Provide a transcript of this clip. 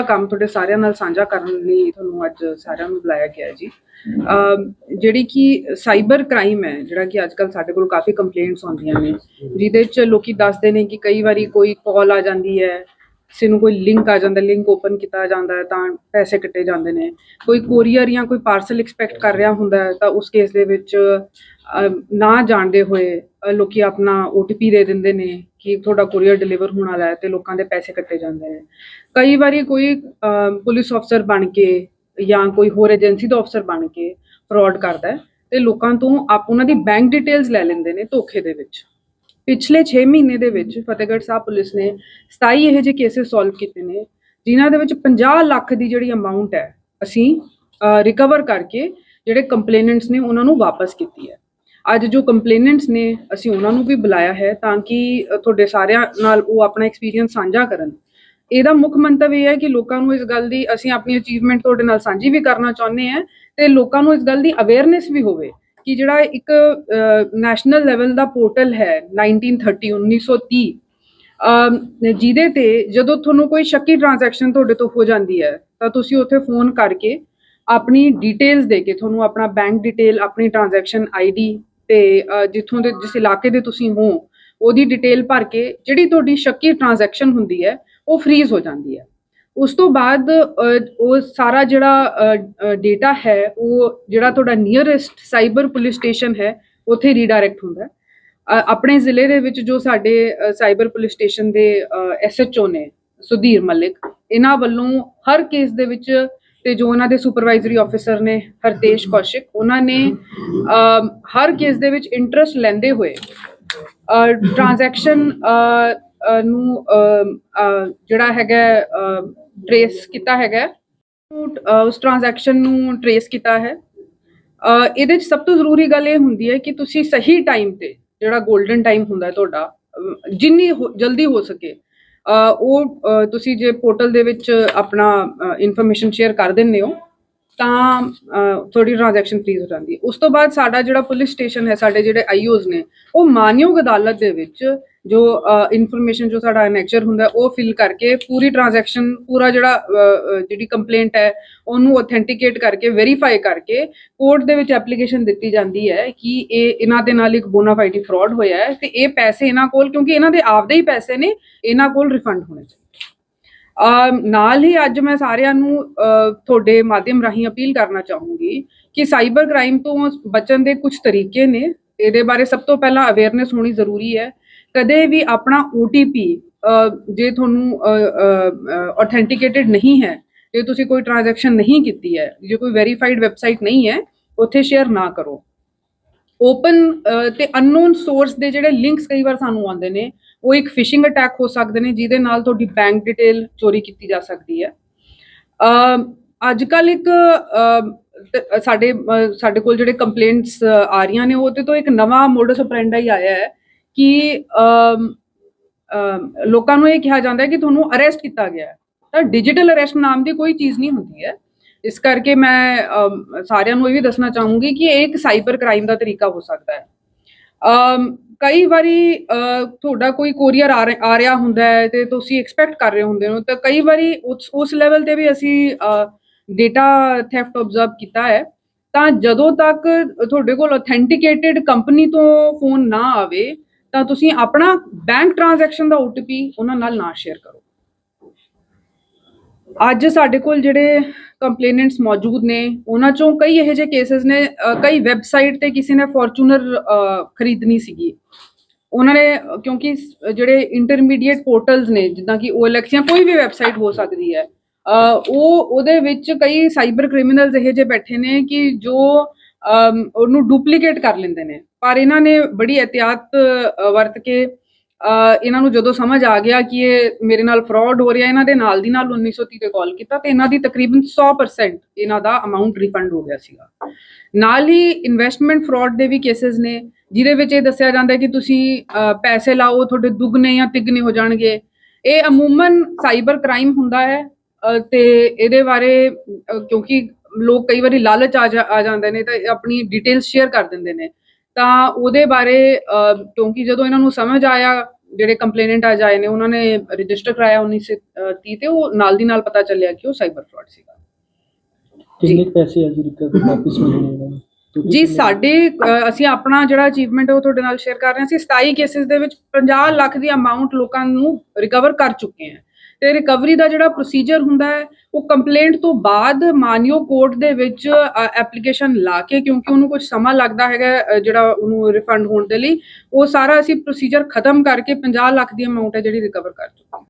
ਪੂਰਾ ਕੰਮ ਤੁਹਾਡੇ ਸਾਰਿਆਂ ਨਾਲ ਸਾਂਝਾ ਕਰਨ ਲਈ ਤੁਹਾਨੂੰ ਅੱਜ ਸਾਰਿਆਂ ਨੂੰ ਬੁਲਾਇਆ ਗਿਆ ਜੀ। ਜਿਹੜੀ ਕਿ ਸਾਈਬਰ ਕ੍ਰਾਈਮ ਹੈ, ਜਿਹੜਾ ਕਿ ਅੱਜ ਕੱਲ ਸਾਡੇ ਕੋਲ ਕਾਫੀ ਕੰਪਲੇਂਟਸ ਆਉਂਦੀਆਂ ਨੇ, ਜਿਹਦੇ ਚ ਲੋਕੀ ਦੱਸਦੇ ਨੇ ਕਿ ਕਈ ਵਾਰੀ ਕੋਈ ਕਾਲ ਆ ਜਾਂਦੀ ਹੈ, ਕਿਸੇ ਨੂੰ ਕੋਈ ਲਿੰਕ ਆ ਜਾਂਦਾ ਲਿੰਕ ਓਪਨ ਕੀਤਾ ਜਾਂਦਾ ਹੈ, ਤਾਂ ਪੈਸੇ ਕੱਟੇ ਜਾਂਦੇ ਨੇ। ਕੋਈ ਕੋਰੀਅਰ ਜਾਂ ਕੋਈ ਪਾਰਸਲ ਐਕਸਪੈਕਟ ਕਰ ਰਿਹਾ ਹੁੰਦਾ ਹੈ, ਤਾਂ ਉਸ ਕੇਸ ਦੇ ਵਿੱਚ ਨਾ ਜਾਣਦੇ ਹੋਏ ਲੋਕੀ ਆਪਣਾ OTP ਦੇ ਦਿੰਦੇ ਨੇ ਕਿ ਤੁਹਾਡਾ ਕੋਰੀਅਰ ਡਿਲੀਵਰ ਹੋਣ ਵਾਲਾ ਹੈ ਤੇ ਲੋਕਾਂ ਦੇ ਪੈਸੇ ਕੱਟੇ ਜਾਂਦੇ ਨੇ। ਕਈ ਵਾਰੀ ਕੋਈ ਪੁਲਿਸ ਅਫਸਰ ਬਣ ਕੇ ਜਾਂ ਕੋਈ ਹੋਰ ਏਜੰਸੀ ਦਾ ਅਫਸਰ ਬਣ ਕੇ ਫਰਾਡ ਕਰਦਾ ਹੈ ਤੇ ਲੋਕਾਂ ਤੋਂ ਆਪ ਉਹਨਾਂ ਦੀ ਬੈਂਕ ਡਿਟੇਲਸ ਲੈ ਲੈਂਦੇ ਨੇ ਧੋਖੇ ਦੇ ਵਿੱਚ। ਪਿਛਲੇ 6 ਮਹੀਨੇ ਦੇ ਵਿੱਚ ਫਤਿਹਗੜ੍ਹ ਸਾਹਿਬ ਪੁਲਿਸ ਨੇ 27 ਇਹੋ ਜਿਹੇ ਕੇਸਿਸ ਸੋਲਵ ਕੀਤੇ ਨੇ, ਜਿਨ੍ਹਾਂ ਦੇ ਵਿੱਚ 50 ਲੱਖ ਦੀ ਜਿਹੜੀ ਅਮਾਉਂਟ ਹੈ, ਅਸੀਂ ਰਿਕਵਰ ਕਰਕੇ ਜਿਹੜੇ ਕੰਪਲੇਨੈਂਟਸ ਨੇ ਉਹਨਾਂ ਨੂੰ ਵਾਪਸ ਕੀਤੀ ਹੈ। ਅੱਜ ਜੋ ਕੰਪਲੇਨੈਂਟਸ ਨੇ ਅਸੀਂ ਉਹਨਾਂ ਨੂੰ ਵੀ ਬੁਲਾਇਆ ਹੈ ਤਾਂ ਕਿ ਤੁਹਾਡੇ ਸਾਰਿਆਂ ਨਾਲ ਉਹ ਆਪਣਾ ਐਕਸਪੀਰੀਅੰਸ ਸਾਂਝਾ ਕਰਨ। ਇਹਦਾ ਮੁੱਖ ਮੰਤਵ ਇਹ ਹੈ ਕਿ ਲੋਕਾਂ ਨੂੰ ਇਸ ਗੱਲ ਦੀ ਅਸੀਂ ਆਪਣੀ ਅਚੀਵਮੈਂਟ ਤੁਹਾਡੇ ਨਾਲ ਸਾਂਝੀ ਵੀ ਕਰਨਾ ਚਾਹੁੰਦੇ ਹਾਂ ਤੇ ਲੋਕਾਂ ਨੂੰ ਇਸ ਗੱਲ ਦੀ ਅਵੇਅਰਨੈਸ ਵੀ ਹੋਵੇ ਕਿ ਜਿਹੜਾ ਇੱਕ ਨੈਸ਼ਨਲ ਲੈਵਲ ਦਾ ਪੋਰਟਲ ਹੈ 1930 1930 ਅਮ, ਜਿਹਦੇ ਤੇ ਜਦੋਂ ਤੁਹਾਨੂੰ ਕੋਈ ਸ਼ੱਕੀ ਟ੍ਰਾਂਜੈਕਸ਼ਨ ਤੁਹਾਡੇ ਤੋਂ ਹੋ ਜਾਂਦੀ ਹੈ ਤਾਂ ਤੁਸੀਂ ਉੱਥੇ ਫੋਨ ਕਰਕੇ ਆਪਣੀ ਡਿਟੇਲਸ ਦੇ ਕੇ ਤੁਹਾਨੂੰ ਆਪਣਾ ਬੈਂਕ ਡਿਟੇਲ ਆਪਣੀ ਟ੍ਰਾਂਜੈਕਸ਼ਨ ਆਈਡੀ ਤੇ ਜਿੱਥੋਂ ਦੇ, ਜਿਸ ਇਲਾਕੇ ਦੇ ਤੁਸੀਂ ਹੋ, ਉਹਦੀ ਡਿਟੇਲ ਭਰ ਕੇ ਜਿਹੜੀ ਤੁਹਾਡੀ ਸ਼ੱਕੀ ਟ੍ਰਾਂਜੈਕਸ਼ਨ ਹੁੰਦੀ ਹੈ, ਉਹ ਫ੍ਰੀਜ਼ ਹੋ ਜਾਂਦੀ ਹੈ। ਉਸ ਤੋਂ ਬਾਅਦ ਉਹ ਸਾਰਾ ਜਿਹੜਾ ਡੇਟਾ ਹੈ, ਉਹ ਜਿਹੜਾ ਤੁਹਾਡਾ ਨੀਅਰੈਸਟ ਸਾਈਬਰ ਪੁਲਿਸ ਸਟੇਸ਼ਨ ਹੈ, ਉੱਥੇ ਰੀਡਾਇਰੈਕਟ ਹੁੰਦਾ ਆਪਣੇ ਜ਼ਿਲ੍ਹੇ ਦੇ ਵਿੱਚ ਜੋ ਸਾਡੇ ਸਾਈਬਰ ਪੁਲਿਸ ਸਟੇਸ਼ਨ ਦੇ ਐਸਐਚਓ ਨੇ, ਸੁਧੀਰ ਮਲਿਕ, ਇਹਨਾਂ ਵੱਲੋਂ ਹਰ ਕੇਸ ਦੇ ਵਿੱਚ ਤੇ ਜੋ ਉਹਨਾਂ ਦੇ ਸੁਪਰਵਾਈਜ਼ਰੀ ਆਫੀਸਰ ਨੇ ਹਰਤੇਸ਼ ਕੌਸ਼ਿਕ, ਉਹਨਾਂ ਨੇ ਹਰ ਕੇਸ ਦੇ ਵਿੱਚ ਇੰਟਰਸਟ ਲੈਂਦੇ ਹੋਏ ਟ੍ਰਾਂਜੈਕਸ਼ਨ ਨੂੰ ਜਿਹੜਾ ਹੈਗਾ ਟ੍ਰੇਸ ਕੀਤਾ ਹੈਗਾ ਉਸ ਟ੍ਰਾਂਜੈਕਸ਼ਨ ਨੂੰ ਟ੍ਰੇਸ ਕੀਤਾ ਹੈ। ਇਹਦੇ ਚ ਸਭ ਤੋਂ ਜ਼ਰੂਰੀ ਗੱਲ ਇਹ ਹੁੰਦੀ ਹੈ ਕਿ ਤੁਸੀਂ ਸਹੀ ਟਾਈਮ ਤੇ ਜਿਹੜਾ 골ਡਨ ਟਾਈਮ ਹੁੰਦਾ ਤੁਹਾਡਾ ਜਿੰਨੀ ਹੋ- ਜਲਦੀ ਹੋ ਸਕੇ ਉਹ ਤੁਸੀਂ ਜੇ ਪੋਰਟਲ ਦੇ ਵਿੱਚ ਆਪਣਾ ਇਨਫੋਰਮੇਸ਼ਨ ਸ਼ੇਅਰ ਕਰ ਦਿੰਦੇ ਹੋ ਤਾਂ ਤੁਹਾਡੀ ਟ੍ਰਾਂਜੈਕਸ਼ਨ ਫ੍ਰੀਜ਼ ਹੋ ਜਾਂਦੀ ਹੈ। ਉਸ ਤੋਂ ਬਾਅਦ ਸਾਡਾ ਜਿਹੜਾ ਪੁਲਿਸ ਸਟੇਸ਼ਨ ਹੈ, ਸਾਡੇ ਜਿਹੜੇ ਆਈਓਜ਼ ਨੇ, ਉਹ ਮਾਨਯੋਗ ਅਦਾਲਤ ਦੇ ਵਿੱਚ ਜੋ ਇਨਫੋਰਮੇਸ਼ਨ ਜੋ ਸਾਡਾ ਨੈਚਰ ਹੁੰਦਾ ਉਹ ਫਿਲ ਕਰਕੇ ਪੂਰੀ ਟ੍ਰਾਂਜੈਕਸ਼ਨ ਪੂਰਾ ਜਿਹੜਾ ਜਿਹੜੀ ਕੰਪਲੇਂਟ ਹੈ, ਉਹਨੂੰ ਅਥੈਂਟੀਕੇਟ ਕਰਕੇ ਵੈਰੀਫਾਈ ਕਰਕੇ ਕੋਰਟ ਦੇ ਵਿੱਚ ਐਪਲੀਕੇਸ਼ਨ ਦਿੱਤੀ ਜਾਂਦੀ ਹੈ ਕਿ ਇਹ ਇਹਨਾਂ ਦੇ ਨਾਲ ਇੱਕ ਬੋਨਾਫਾਈਡ ਫਰਾਡ ਹੋਇਆ ਹੈ ਤੇ ਇਹ ਪੈਸੇ ਇਹਨਾਂ ਕੋਲ, ਕਿਉਂਕਿ ਇਹਨਾਂ ਦੇ ਆਪਦੇ ਹੀ ਪੈਸੇ ਨੇ, ਇਹਨਾਂ ਕੋਲ ਰਿਫੰਡ ਹੋਣੇ ਚਾਹੀਦੇ। ਨਾਲ ਹੀ ਅੱਜ ਮੈਂ ਸਾਰਿਆਂ ਨੂੰ ਤੁਹਾਡੇ ਮਾਧਿਅਮ ਰਾਹੀਂ ਅਪੀਲ ਕਰਨਾ ਚਾਹੂੰਗੀ ਕਿ ਸਾਈਬਰ ਕ੍ਰਾਈਮ ਤੋਂ ਬਚਣ ਦੇ ਕੁਝ ਤਰੀਕੇ ਨੇ। ਇਹਦੇ ਬਾਰੇ ਸਭ ਤੋਂ ਪਹਿਲਾਂ ਅਵੇਅਰਨੈਸ ਹੋਣੀ ਜ਼ਰੂਰੀ ਹੈ। ਕਦੇ ਵੀ ਆਪਣਾ OTP ਅ, ਜੇ ਤੁਹਾਨੂੰ ਆਥੈਂਟੀਕੇਟਿਡ ਨਹੀਂ ਹੈ ਜੇ ਤੁਸੀਂ ਕੋਈ ਟ੍ਰਾਂਜੈਕਸ਼ਨ ਨਹੀਂ ਕੀਤੀ ਹੈ ਜੇ ਕੋਈ ਵੈਰੀਫਾਈਡ ਵੈਬਸਾਈਟ ਨਹੀਂ ਹੈ ਉੱਥੇ ਸ਼ੇਅਰ ਨਾ ਕਰੋ। ਓਪਨ ਤੇ ਅਨਨੋਨ ਸੋਰਸ ਦੇ ਜਿਹੜੇ ਲਿੰਕਸ ਕਈ ਵਾਰ ਸਾਨੂੰ ਆਉਂਦੇ ਨੇ ਉਹ ਇੱਕ ਫਿਸ਼ਿੰਗ ਅਟੈਕ ਹੋ ਸਕਦੇ ਨੇ, ਜਿਹਦੇ ਨਾਲ ਤੁਹਾਡੀ ਬੈਂਕ ਡਿਟੇਲ ਚੋਰੀ ਕੀਤੀ ਜਾ ਸਕਦੀ ਹੈ। ਅੱਜ ਕੱਲ ਇੱਕ ਸਾਡੇ ਸਾਡੇ ਕੋਲ ਜਿਹੜੇ ਕੰਪਲੇਂਟਸ ਆ ਰਹੀਆਂ ਨੇ ਉਹਦੇ ਤੋਂ ਇੱਕ ਨਵਾਂ ਮੋਡਸ ਆਪਰੈਂਡਾ ਹੀ ਆਇਆ ਹੈ ਕਿ ਲੋਕਾਂ ਨੂੰ ਇਹ ਕਿਹਾ ਜਾਂਦਾ ਹੈ ਕਿ ਤੁਹਾਨੂੰ ਅਰੈਸਟ ਕੀਤਾ ਗਿਆ ਹੈ। ਤਾਂ ਡਿਜੀਟਲ ਅਰੈਸਟ ਨਾਮ ਦੀ ਕੋਈ ਚੀਜ਼ ਨਹੀਂ ਹੁੰਦੀ ਹੈ। ਇਸ ਕਰਕੇ ਮੈਂ ਸਾਰਿਆਂ ਨੂੰ ਇਹ ਵੀ ਦੱਸਣਾ ਚਾਹੂੰਗੀ ਕਿ ਇਹ ਇੱਕ ਸਾਈਬਰ ਕ੍ਰਾਈਮ ਦਾ ਤਰੀਕਾ ਹੋ ਸਕਦਾ ਹੈ। ਕਈ ਵਾਰੀ ਤੁਹਾਡਾ ਕੋਈ ਕੋਰੀਅਰ ਆ ਰਿਹਾ ਆ ਰਿਹਾ ਹੁੰਦਾ ਹੈ ਤੇ ਤੁਸੀਂ ਐਕਸਪੈਕਟ ਕਰ ਰਹੇ ਹੁੰਦੇ ਹੋ, ਤਾਂ ਕਈ ਵਾਰੀ ਉਸ ਲੈਵਲ ਤੇ ਵੀ ਅਸੀਂ ਡੇਟਾ ਥੈਫਟ ਆਬਜ਼ਰਵ ਕੀਤਾ ਹੈ। ਤਾਂ ਜਦੋਂ ਤੱਕ ਤੁਹਾਡੇ ਕੋਲ ਅਥੈਂਟੀਕੇਟਿਡ ਕੰਪਨੀ ਤੋਂ ਫੋਨ ਨਾ ਆਵੇ, ਤਾਂ ਤੁਸੀਂ ਆਪਣਾ ਬੈਂਕ ਟ੍ਰਾਂਜੈਕਸ਼ਨ ਦਾ OTP ਉਹਨਾਂ ਨਾਲ ਨਾ ਸ਼ੇਅਰ ਕਰੋ। ਅੱਜ ਸਾਡੇ ਕੋਲ ਜਿਹੜੇ ਕੰਪਲੇਨੈਂਟਸ ਮੌਜੂਦ ਨੇ, ਉਹਨਾਂ ਚੋਂ ਕਈ ਇਹੋ ਜਿਹੇ ਕੇਸਸ ਨੇ ਕਈ ਵੈਬਸਾਈਟ ਤੇ ਕਿਸੇ ਨੇ ਫੋਰਚੂਨਰ ਖਰੀਦਣੀ ਸੀਗੀ। ਉਹਨਾਂ ਨੇ, ਕਿਉਂਕਿ ਜਿਹੜੇ ਇੰਟਰਮੀਡੀਏਟ ਪੋਰਟਲਸ ਨੇ, ਜਿੱਦਾਂ ਕਿ OLX ਜਾਂ ਕੋਈ ਵੀ ਵੈਬਸਾਈਟ ਹੋ ਸਕਦੀ ਹੈ ਉਹ, ਉਹਦੇ ਵਿੱਚ ਕਈ ਸਾਈਬਰ ਕ੍ਰਿਮੀਨਲਸ ਇਹੋ ਜਿਹੇ ਬੈਠੇ ਨੇ ਕਿ ਜੋ ਉਹਨੂੰ ਡੁਪਲੀਕੇਟ ਕਰ ਲੈਂਦੇ ਨੇ। ਪਰ ਇਹਨਾਂ ਨੇ ਬੜੀ ਇਹਤਿਆਤ ਵਰਤ ਕੇ ਇਹਨਾਂ ਨੂੰ ਜਦੋਂ ਸਮਝ ਆ ਗਿਆ ਕਿ ਇਹ ਮੇਰੇ ਨਾਲ ਫਰਾਡ ਹੋ ਰਿਹਾ ਇਹਨਾਂ ਦੇ ਨਾਲ ਦੀ ਨਾਲ 1930 ਤੇ ਕਾਲ ਕੀਤਾ ਤੇ ਇਹਨਾਂ ਦੀ ਤਕਰੀਬਨ 100% ਇਹਨਾਂ ਦਾ ਅਮਾਉਂਟ ਰਿਫੰਡ ਹੋ ਗਿਆ ਸੀਗਾ। ਨਾਲ ਹੀ ਇਨਵੈਸਟਮੈਂਟ ਫਰਾਡ ਦੇ ਵੀ ਕੇसेस ਨੇ ਜਿਹਦੇ ਵਿੱਚ ਇਹ ਦੱਸਿਆ ਜਾਂਦਾ ਕਿ ਤੁਸੀਂ ਪੈਸੇ ਲਾਓ ਤੁਹਾਡੇ ਦੁੱਗਣੇ ਜਾਂ ਤਿੱਗਣੇ ਹੋ ਜਾਣਗੇ। ਇਹ ਅਮੂਮਨ ਸਾਈਬਰ ਕ੍ਰਾਈਮ ਹੁੰਦਾ ਹੈ ਅ, ਤੇ ਇਹਦੇ ਬਾਰੇ ਕਿਉਂਕਿ ਲੋਕ ਕਈ ਵਾਰੀ ਲਾਲਚ ਆ ਜਾ- ਆ ਜਾਂਦੇ ਨੇ ਤਾਂ ਆਪਣੀ ਡਿਟੇਲ ਸ਼ੇਅਰ ਕਰ ਦਿੰਦੇ ਨੇ। ਤਾਂ ਉਹਦੇ ਬਾਰੇ ਕਿਉਂਕਿ ਜਦੋਂ ਇਹਨਾਂ ਨੂੰ ਸਮਝ ਆਇਆ ਜਿਹੜੇ ਕੰਪਲੇਨੈਂਟ ਅੱਜ ਆਏ ਨੇ ਉਹਨਾਂ ਨੇ ਰਜਿਸਟਰ ਕਰਾਇਆ 1930 ਤੇ ਉਹ ਨਾਲ ਦੀ ਨਾਲ ਪਤਾ ਚੱਲਿਆ ਕਿ ਉਹ ਸਾਈਬਰ ਫਰਾਡ ਸੀਗਾ। ਕਿੰਨੇ ਪੈਸੇ ਅੱਜ ਰਿਕਵਰ ਵਾਪਸ ਮਿਲੇ ਨੇ ਇਹਨਾਂ ਨੂੰ? Total ਜੀ ਸਾਡੇ ਅਸੀਂ ਆਪਣਾ ਜਿਹੜਾ ਅਚੀਵਮੈਂਟ ਉਹ ਤੁਹਾਡੇ ਨਾਲ ਸ਼ੇਅਰ ਕਰ ਰਹੇ ਹਾਂ। ਅਸੀਂ 27 ਕੇਸਿਸ ਦੇ ਵਿੱਚ 50 ਲੱਖ ਦੀ ਅਮਾਉਂਟ ਲੋਕਾਂ ਨੂੰ ਰਿਕਵਰ ਕਰ ਚੁੱਕੇ ਹਾਂ। ਤੇ ਰਿਕਵਰੀ ਦਾ ਜਿਹੜਾ ਪ੍ਰੋਸੀਜਰ ਹੁੰਦਾ ਹੈ, ਉਹ ਕੰਪਲੇਂਟ ਤੋਂ ਬਾਅਦ ਮਾਨਿਓ ਕੋਰਟ ਦੇ ਵਿੱਚ ਐਪਲੀਕੇਸ਼ਨ ਲਾ ਕੇ, ਕਿਉਂਕਿ ਉਹਨੂੰ ਕੁਝ ਸਮਾਂ ਲੱਗਦਾ ਹੈਗਾ ਜਿਹੜਾ ਉਹਨੂੰ ਰਿਫੰਡ ਹੋਣ ਦੇ ਲਈ, ਉਹ ਸਾਰਾ ਅਸੀਂ ਪ੍ਰੋਸੀਜਰ ਖਤਮ ਕਰਕੇ 50 ਲੱਖ ਦੀ ਅਮਾਉਂਟ ਹੈ ਜਿਹੜੀ ਰਿਕਵਰ ਕਰ ਚੁੱਕੇ